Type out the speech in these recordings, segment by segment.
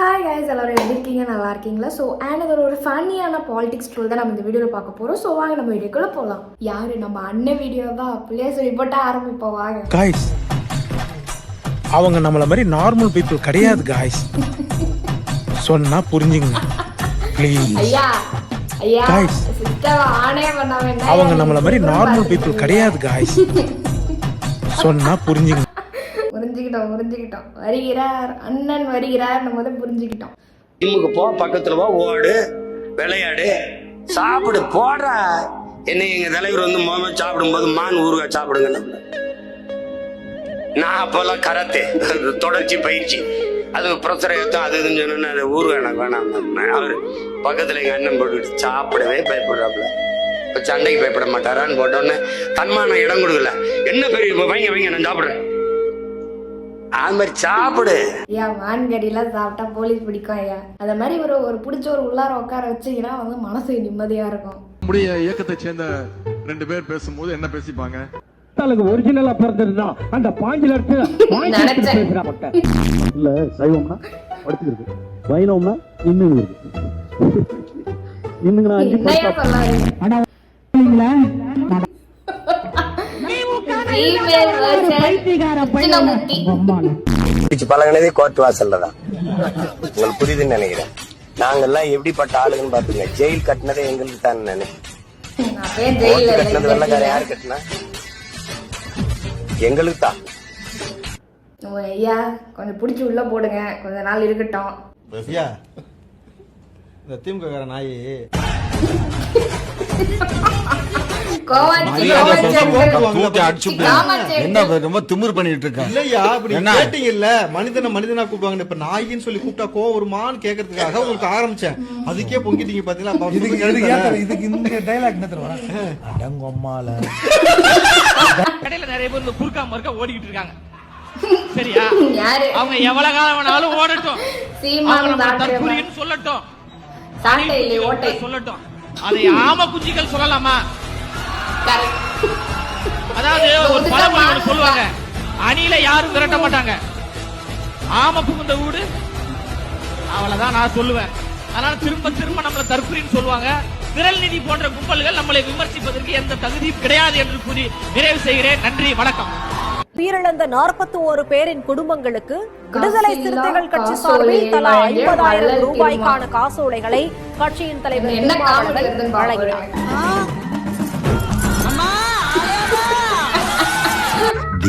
Hi guys எல்லாரும் எப்படி இருக்கீங்க? நல்லா இருக்கீங்களா? ஸோ அண்ட் அது ஒரு ஃபன்னியான பாலிடிக்ஸ் ட்ரோல் தான் நம்ம இந்த வீடியோவில் பார்க்க போகிறோம் ஸோ வாங்க நம்ம வீடியோக்குள்ளே போகலாம் யார்? நம்ம அண்ணன் வீடியோ தான். அப்படியே சொல்லி போட்டு ஆரம்பிப்போம். வாங்க. காய்ஸ் அவங்க நம்மள மாதிரி நார்மல் பீப்புள் கிடையாது காய்ஸ் சொன்னா புரிஞ்சுங்க ப்ளீஸ் ஐயா ஐயா Guys. சிஸ்டம் ஆனே பண்ணாம என்ன அவங்க நம்மள மாதிரி நார்மல் பீப்புள் கிடையாது காய்ஸ் சொன்னா புரிஞ்சுங்க புரிஞ்சுக்கிட்டோம் புரிஞ்சுக்கிட்டோம். வருகிறார் அண்ணன் வருகிறார் நம்ம வந்து புரிஞ்சுக்கிட்டோம். ஜிம்முக்கு போ பக்கத்துல போ ஓடு விளையாடு சாப்பிடு போடுற என்ன எங்க தலைவர் வந்து முதல்ல சாப்பிடும்போது மான் ஊருகா சாப்பிடுங்க நான் அப்பெல்லாம் கராத்தே. தொடர்ச்சி பயிற்சி. அது பிரசர ஏற்றும் அது இதுன்னு சொன்ன அது எனக்கு வேணாம் அவர் பக்கத்துல எங்க அண்ணன் போட்டுக்கிட்டு சாப்பிடவே பயப்படுறாப்புல. இப்ப சண்டைக்கு பயப்பட மாட்டாரான்னு போட்டோன்னே தன்மான இடம் கொடுக்கல. என்ன பெரிய வைங்க வைங்க நான் சாப்பிடுறேன். அது மாதிரி சாப்பிடு. ஐயா மான்கறிலாம் சாப்பிட்டா போலீஸ் பிடிக்கும் ஐயா? அந்த மாதிரி ஒரு ஒரு பிடிச்ச ஒரு உள்ளார உட்கார வச்சீங்கன்னா வந்து மனசு நிம்மதியா இருக்கும். நம்முடைய இயக்கத்தை சேர்ந்த ரெண்டு பேர் பேசும்போது என்ன பேசிப்பாங்க? அவளுக்கு ஒரிஜினலா பிறந்திருந்தா அந்த பாஞ்சு லட்சம் வாங்கி நினைச்சேன். பேசுறா பட்ட இல்ல சைவம்னா படுத்துக்கிறது. வைணவம்னா இன்னும் இருக்கு. இன்னுங்கண்ணா அஞ்சு என்னையா பிடிச்சு பழகினதே கோர்ட் வாசல்ல தான். உங்களுக்கு புரியுதுன்னு நினைக்கிறேன். நாங்கெல்லாம் எப்படிப்பட்ட ஆளுங்கன்னு பாத்துங்க ஜெயில் கட்டினதே எங்களுக்கு தான் நினைக்கிறேன் கட்டினது வெள்ளக்கார. யாரு கட்டினா? எங்களுக்கு தான். ஓ, ஐயா கொஞ்சம் பிடிச்சி உள்ள போடுங்க. கொஞ்ச நாள் இருக்கட்டும். ரசியா இந்த திமுக நாய். என்ன ரொம்ப திமிரு பண்ணிட்டு இருக்க? இல்லையா? கேட்டீங்க இல்ல? மனிதனை மனிதனா கூப்பிடுவாங்க இப்ப நாயின்னு சொல்லி கூப்பிட்டா கோவம் வருமான்னு கேக்குறதுக்காக உங்களுக்கு ஆரம்பிச்சேன். அதுக்கே பொங்கிட்டீங்க பாத்தீங்களா? இதுக்கு இதுக்கு இந்த டைலாக் என்ன அடங்கொம்மால கடையில நிறைய பேர் இந்த குறுக்கா மறுக்கா ஓடிக்கிட்டு இருக்காங்க. சரியா? யாரு? அவங்க எவ்வளவு காலம் வேணாலும் ஓடட்டும் சொல்லட்டும். சாட்டை இல்லை ஓட்டை. சொல்லட்டும். அதை ஆம குஞ்சிகள் சொல்லலாமா. அதாவது ஒரு பழமொழி. சொல்லுவாங்க. அணில யாரும் விரட்ட மாட்டாங்க. ஆம புகுந்த வீடு அவ்வளவுதான் நான் சொல்லுவேன். அதனால திரும்ப திரும்ப நம்மள தற்குறின்னு சொல்லுவாங்க. விரல் நிதி போன்ற கும்பல்கள் நம்மளை விமர்சிப்பதற்கு எந்த தகுதியும் கிடையாது என்று கூறி நிறைவு செய்கிறேன். நன்றி வணக்கம். உயிரிழந்த நாற்பத்தி ஓரு பேரின் குடும்பங்களுக்கு விடுதலை சிறுத்தைகள் கட்சி சார்பில் தலா ஐம்பதாயிரம் ரூபாய்க்கான காசோலைகளை கட்சியின் தலைவர் வழங்கினார்.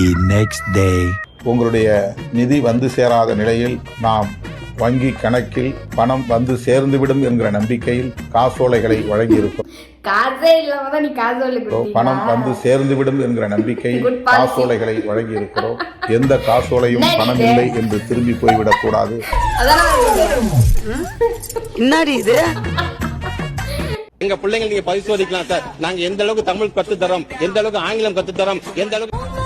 தி நெக்ஸ்ட் டே உங்களுடைய நிதி வந்து சேராத நிலையில் நாம் வங்கி கணக்கில் பணம் வந்து சேர்ந்துவிடும் என்கிற நம்பிக்கையில் காசோலைகளை வழங்கியிருக்கிறோம். காசே இல்லாம தான் நீ காசோலை பணம் வந்து சேர்ந்துவிடும் என்கிற நம்பிக்கையில். காசோலைகளை வழங்கியிருக்கிறோம். எந்த காசோலையும் பணம்? இல்லை என்று திரும்பி போய்விடக் கூடாது இது? எங்க பிள்ளைங்க நீங்க பரிசோதிக்கலாம் சார். நாங்க எந்த அளவுக்கு தமிழ் கத்து தரோம் எந்த அளவுக்கு ஆங்கிலம் கத்து தரோம் எந்த அளவுக்கு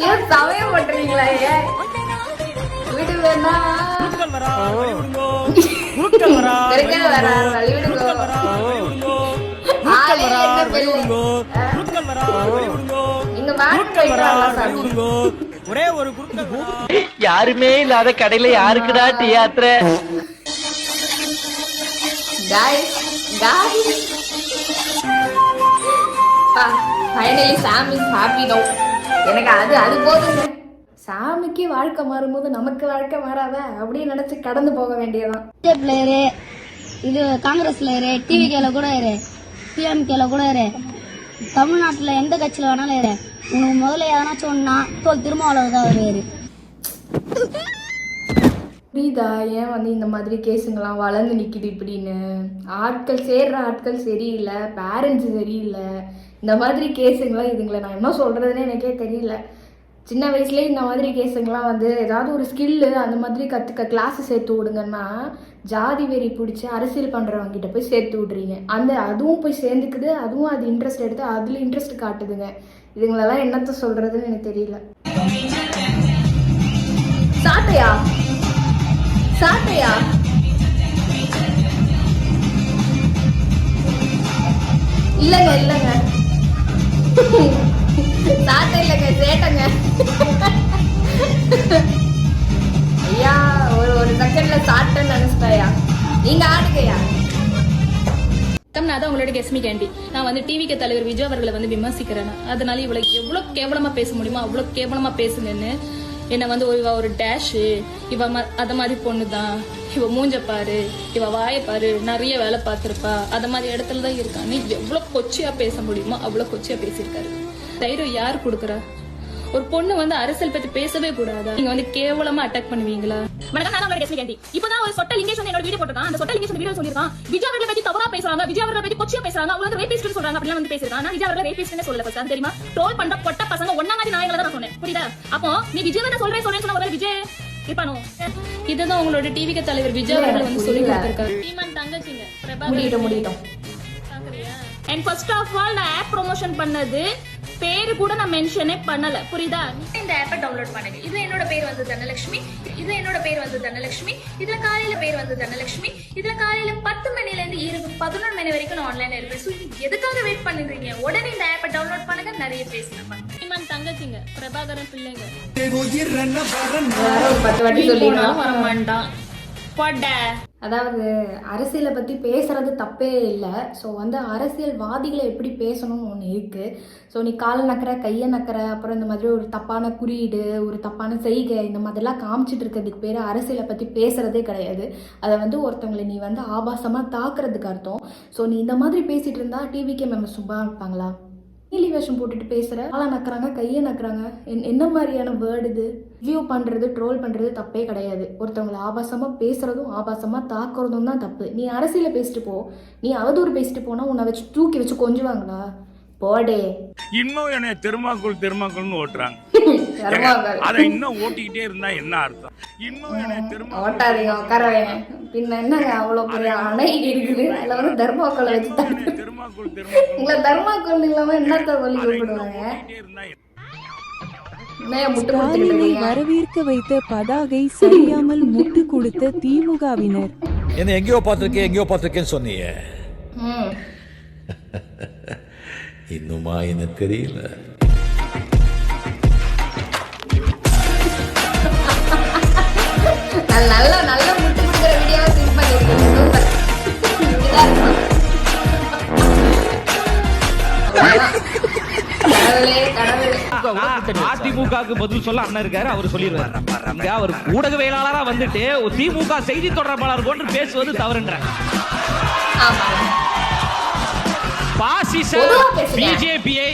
ஏன் சமயம் பண்றீங்களா ஏன்? வீடு வேணா வாங்க சாமி. யாருமே இல்லாத கடையில யாருக்குடா finally Sam is happy now. எனக்கு அது அது போதுங்க. சாமிக்கு வாழ்க்கை மாறும்போது நமக்கு வாழ்க்கை மாறாதா அப்படின்னு நினைச்சு கடந்து போக வேண்டியதான் பிளேயரு இது காங்கிரஸ் பிளேயரு டிவிகேல கூட இரு பிஎம்கேல கூட இரு. தமிழ்நாட்டுல எந்த கட்சியில வேணாலும் இரு. உனக்கு முதல்ல எதனாச்சும் ஒன்னா தோல் திருமாவளவு தான் வருவாரு. புரியுதா? ஏன் வந்து இந்த மாதிரி கேஸுங்கெல்லாம் வளர்ந்து நிக்குது இப்படின்னு? ஆட்கள் சேர்ற ஆட்கள் சரியில்லை பேரண்ட்ஸ் சரியில்லை. இந்த மாதிரி கேஸுங்களாம் இதுங்களை? நான் என்ன சொல்கிறதுன்னு எனக்கே தெரியல. சின்ன வயசுலேயே இந்த மாதிரி கேஸுங்கெலாம் வந்து ஏதாவது ஒரு ஸ்கில்லு அந்த மாதிரி கற்றுக்க கிளாஸு சேர்த்து விடுங்கன்னா ஜாதி வெறி பிடிச்சி அரசியல் பண்ணுறவங்கிட்ட போய் சேர்த்து விட்றீங்க. அந்த அதுவும் போய் சேர்ந்துக்குது அதுவும் அது இன்ட்ரெஸ்ட் எடுத்து அதில் இன்ட்ரெஸ்ட் காட்டுதுங்க. இதுங்களெல்லாம் என்னத்த சொல்கிறதுன்னு எனக்கு தெரியல. சாட்டையா? சாட்டையா? இல்லைங்க இல்லைங்க. சாட்டை இல்லைங்க சேட்டைங்க ஐயா ஒரு ஒரு செகண்ட்ல சாட்டைன்னு நினைச்சிட்டாயா? நீங்க ஆடுங்கய்யா. நான் தான் உங்களோட கெஸ்மி கேண்டி. நான் வந்து டிவிக்கு தலைவர் விஜய் அவர்களை வந்து விமர்சிக்கிறேன். அதனால இவ்வளவு எவ்வளவு கேவலமா பேச முடியுமோ? அவ்வளவு கேவலமா பேசுங்கன்னு. என்ன வந்து இவ ஒரு டேஷு இவ ம- அத மாதிரி பொண்ணு தான் இவ மூஞ்ச பாரு. இவ வாய பாரு. நிறைய வேலை பார்த்துருப்பா. அத மாதிரி இடத்துல தான் இருக்கான்னு எவ்வளவு கொச்சியா பேச முடியுமோ அவ்வளவு கொச்சியா பேசியிருக்காரு. தைரியம் யார் கொடுக்குறா? ஒரு பொண்ணு வந்து அரசியல் பத்தி பேசவே கூடாதா? நீங்க வந்து கேவலமா அட்டாக் பண்ணுவீங்களா? வணக்கம் நான் உங்களோட கெஸ்ட் கேண்டி இப்பதான் ஒரு சொட்ட லிங்கேஷ் வந்து என்னோட வீடியோ போட்டிருக்கான். அந்த சொட்ட லிங்கேஷ் வீடியோ சொல்லிருக்கான் விஜய் அவர்களை பத்தி தவறா பேசுறாங்க விஜய் அவர்களை பத்தி கொச்சியா பேசுறாங்க அவங்க வந்து ரேபிஸ்ட் சொல்றாங்க அப்படிலாம் வந்து பேசுறாங்க நான் விஜய் அவர்களை ரேபிஸ்ட்னு சொல்லல. அது தெரியுமா? ட்ரோல் பண்ற பொட்ட பசங்க ஒன்னா மாதிரி நாயங்களை தான் சொன்னேன். புரியுதா? அப்போ நீ விஜய் தான் சொல்றேன் சொல்றேன் சொன்ன விஜய் இருப்பானோ? இதுதான் உங்களோட டிவிக்கு தலைவர் விஜய் அவர்கள் வந்து சொல்லி கொடுத்திருக்காரு. தங்கச்சிங்க. முடியட்டும் முடியட்டும். அண்ட் ஃபர்ஸ்ட் ஆஃப் ஆல் நான் ஆப் ப்ரொமோஷன் பண்ணது பேரு கூட நான் மென்ஷனே பண்ணல. புரியுதா? இந்த ஆப்பை டவுன்லோட் பண்ணுங்க இது என்னோட பேர் வந்து தனலட்சுமி. இது என்னோட பேர் வந்து தனலட்சுமி. இதுல காலையில பேர் வந்து தனலட்சுமி. இதுல காலையில பத்து மணில இருந்து இரவு பதினொரு மணி வரைக்கும் நான் ஆன்லைன்ல இருப்பேன். ஸோ எதுக்காக வெயிட் பண்ணுறீங்க? உடனே இந்த ஆப்பை டவுன்லோட் பண்ணுங்க. நிறைய பேசலாம் தங்கச்சிங்க. பிரபாகரன் பிள்ளைங்க. பத்து வாட்டி சொல்லிடலாம் வர மாட்டான் அதாவது அரசியலை பற்றி பேசுறது தப்பே இல்லை. ஸோ வந்து அரசியல்வாதிகளை எப்படி பேசணும்னு ஒன்று இருக்குது ஸோ நீ காலை நக்கற கையை நக்கற அப்புறம் இந்த மாதிரி ஒரு தப்பான குறியீடு ஒரு தப்பான செய்கை இந்த மாதிரிலாம் காமிச்சிட்டு இருக்கிறதுக்கு பேர் அரசியலை பற்றி பேசுகிறதே கிடையாது. அதை வந்து ஒருத்தவங்களை நீ வந்து ஆபாசமாக தாக்குறதுக்கு அர்த்தம். ஸோ நீ இந்த மாதிரி பேசிகிட்டு இருந்தா டிவிக்கே மெம்பர் சும்மா இருப்பாங்களா? நீலி வேஷம் போட்டுட்டு பேசுகிற ஆளை நக்குறாங்க கையை நக்குறாங்க. என் என்ன மாதிரியான வேர்டு இது? வியூ பண்ணுறது ட்ரோல் பண்ணுறது தப்பே கிடையாது. ஒருத்தவங்களை ஆபாசமாக பேசுகிறதும் ஆபாசமாக தாக்குறதும் தான் தப்பு. நீ அரசியலில் பேசிட்டு போ. நீ அவதூறு பேசிட்டு போனால் உன்னை வச்சு தூக்கி வச்சு கொஞ்சுவாங்களா? போடே. இன்னும் என்னை திருமாக்குள் திருமாக்குள்னு ஓட்டுறாங்க. அதை இன்னும் ஓட்டிக்கிட்டே இருந்தா என்ன அர்த்தம்? இன்னும் ஓட்டாதீங்க உட்காரவேங்க. பின்ன என்னங்க அவ்வளோ பெரிய அணை இருக்குது? அதில் வந்து தர்மாக்கோலை வச்சு தட்டு தெருமாக்குள் தெருமாக்குள். உங்களை தர்மாக்கோல் இல்லாமல் என்னத்த சொல்லி கூப்பிடுவாங்க இருந்தா என்னைய முட்டு கொடுத்துக்கிட்டு இருக்கீங்க. வரவேற்க வைத்த பதாகை சரியாமல் முட்டு கொடுத்த திமுகவினர். என்ன எங்கேயோ பார்த்திருக்கேன் எங்கேயோ பார்த்திருக்கேன்னு சொன்னீங்க. இன்னுமா எனக்கு தெரியல. நல்ல நல்ல முட்டு கொடுக்குற வீடியோவை சூப்பர். கடவுளே கடவுளே. அதிமுகவுக்கு பதில் சொல்ல அண்ணன் இருக்காரு அவர் சொல்லிடுவாரு. இங்க அவர் ஊடகவியலாளரா வந்துட்டு ஒரு திமுக செய்தி தொடர்பாளர் போன்று பேசுவது தவறுன்ற. பாசிச. பிஜேபியை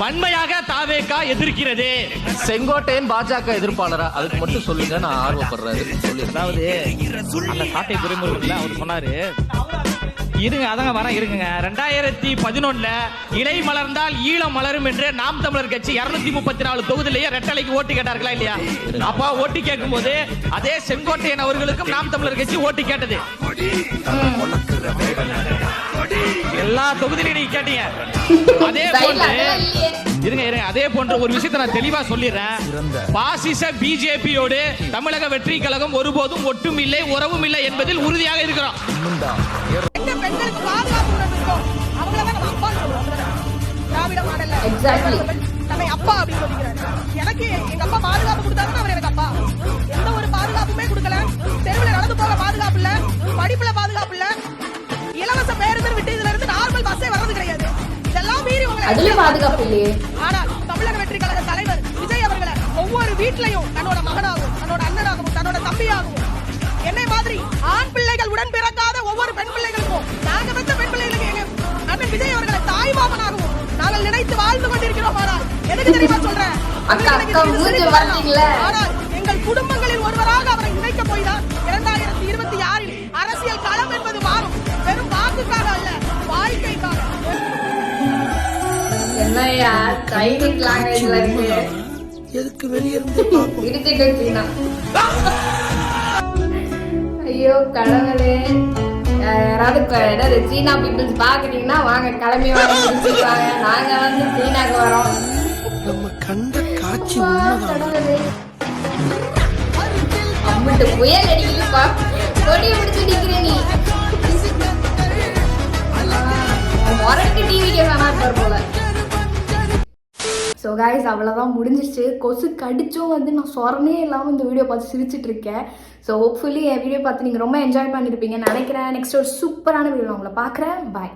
வன்மையாக தாவேகா எதிர்க்கிறது. செங்கோட்டையன் பாஜக எதிர்ப்பாளரா? அதுக்கு மட்டும் சொல்லுங்க நான் ஆர்வப்படுறாரு சொல்லி அதாவது அந்த சாட்டை துறைமுருகன்ல அவர் சொன்னாரு. இருங்க அதங்க வரேன் இருங்க ரெண்டாயிரத்தி பதினொன்னுல இலை மலர்ந்தால் ஈழம் மலரும் என்று நாம் தமிழர் கட்சி இருநூத்தி முப்பத்தி நாலு தொகுதியிலேயே ரெட்டலைக்கு ஓட்டு கேட்டார்களா இல்லையா? அப்பா ஓட்டு கேட்கும் போது அதே செங்கோட்டையன் அவர்களுக்கும் நாம் தமிழர் கட்சி ஓட்டு கேட்டது. எல்லா தொகுதியிலையும் நீங்க கேட்டீங்க. அதே போன்று இருங்க இருங்க. அதே போன்ற ஒரு விஷயத்தை நான் தெளிவா சொல்லிடுறேன். பாசிச பிஜேபியோடு தமிழக வெற்றி கழகம் ஒருபோதும் ஒட்டும் இல்லை உறவும் இல்லை என்பதில் உறுதியாக இருக்கிறோம். எக்ஸாக்ட்லி எனக்கு எங்க அப்பா பாதுகாப்பு கொடுத்தாருன்னா அவர் எனக்கு அப்பா. எந்த ஒரு பாதுகாப்புமே கொடுக்கல. தெருவில் நடந்து போக பாதுகாப்பு இல்ல. படிப்புல பாதுகாப்பு இல்ல. இலவச பேருந்து விட்டு இதுல இருந்து நார்மல் பஸ்ஸே வர்றது கிடையாது. இதெல்லாம் மீறி உங்களை பாதுகாப்பு இல்லையே. ஆனால் தமிழக வெற்றி கழக தலைவர் விஜய் அவர்களை ஒவ்வொரு வீட்லயும் தன்னோட மகனாகவும் தன்னோட அண்ணனாகவும் தன்னோட தம்பியாகவும் என்னை மாதிரி ஆண் பிள்ளைகள் உடன் பிறக்காத ஒவ்வொரு பெண் பிள்ளைகளுக்கும் நாங்க பெற்ற பெண் பிள்ளைகளுக்கு அண்ணன் விஜய் அவர்களை தாய்மாமனாகவும் நாங்கள் நினைத்து வாழ்ந்து கொண்டிருக்கிறோம் ஆனால் எதுக்கு தெரியுமா சொல்றேன். ஆனால் எங்கள் குடும்பங்களில் ஒருவராக அவரை இணைக்க தான் இரண்டாயிரத்தி இருபத்தி ஆறில் அரசியல் களம் என்பது மாறும். வெறும் வாக்குக்காக அல்ல வாழ்க்கைக்காக. என்னய்யா சைனீஸ் லாங்குவேஜ்ல இருக்கு எதுக்கு வெளியே இருந்து இடிச்சிட்டு சீனா ஐயோ கடவுளே. யாராவது என்னது சீனா பீப்புள்ஸ் பாக்குறீங்கன்னா வாங்க கிளம்பி வாங்க நாங்க வந்து சீனாக்கு வரோம். நம்ம கண்ட காட்சி வா, பட் புயல் அடிக்குதுப்பா. கொடியை பிடிச்சு நிக்கிற நீ. முரட்டு டிவிக்கு வேணா இருப்பார் போல? ஸோ காய்ஸ் அவ்வளோதான் முடிஞ்சிருச்சு. கொசு கடிச்சும் வந்து நான் சொரனே இல்லாமல் இந்த வீடியோ பார்த்து சிரிச்சிட்டு இருக்கேன். ஸோ ஹோப்ஃபுல்லி என் வீடியோ பார்த்து நீங்கள் ரொம்ப என்ஜாய் பண்ணியிருப்பீங்க நினைக்கிறேன். நெக்ஸ்ட் ஒரு சூப்பரான வீடியோ உங்களை பார்க்குறேன். பாய்